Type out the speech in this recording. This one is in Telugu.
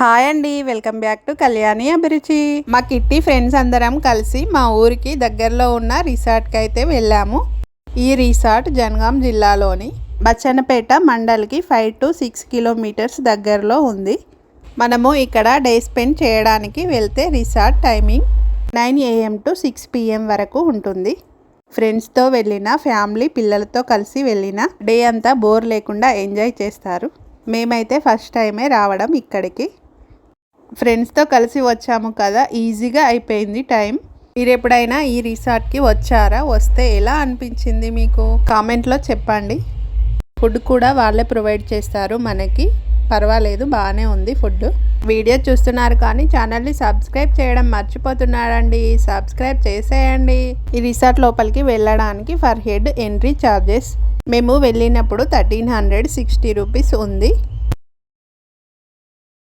హాయ్ అండి వెల్కమ్ బ్యాక్ టు కళ్యాణి అభిరుచి. మా కిట్టి ఫ్రెండ్స్ అందరం కలిసి మా ఊరికి దగ్గరలో ఉన్న రిసార్ట్కి అయితే వెళ్ళాము. ఈ రిసార్ట్ జనగాం జిల్లాలోని బచ్చన్నపేట మండల్కి ఫైవ్ టు సిక్స్ కిలోమీటర్స్ దగ్గరలో ఉంది. మనము ఇక్కడ డే స్పెండ్ చేయడానికి వెళ్తే resort timing nine AM to six PM వరకు ఉంటుంది. ఫ్రెండ్స్తో వెళ్ళిన ఫ్యామిలీ పిల్లలతో కలిసి వెళ్ళిన డే అంతా బోర్ లేకుండా ఎంజాయ్ చేస్తారు. మేమైతే ఫస్ట్ టైమే రావడం ఇక్కడికి. ఫ్రెండ్స్తో కలిసి వచ్చాము కదా ఈజీగా అయిపోయింది టైం. మీరు ఎప్పుడైనా ఈ రిసార్ట్కి వచ్చారా? వస్తే ఎలా అనిపించింది మీకు? కామెంట్లో చెప్పండి. ఫుడ్ కూడా వాళ్ళే ప్రొవైడ్ చేస్తారు మనకి. పర్వాలేదు బాగానే ఉంది ఫుడ్ వీడియో చూస్తున్నారు కానీ ఛానల్ని సబ్స్క్రైబ్ చేయడం మర్చిపోతున్నారండి. సబ్స్క్రైబ్ చేసేయండి. ఈ రిసార్ట్ లోపలికి వెళ్ళడానికి ఫర్ హెడ్ ఎంట్రీ ఛార్జెస్ మేము వెళ్ళినప్పుడు థర్టీన్ హండ్రెడ్ సిక్స్టీ రూపీస్ ఉంది.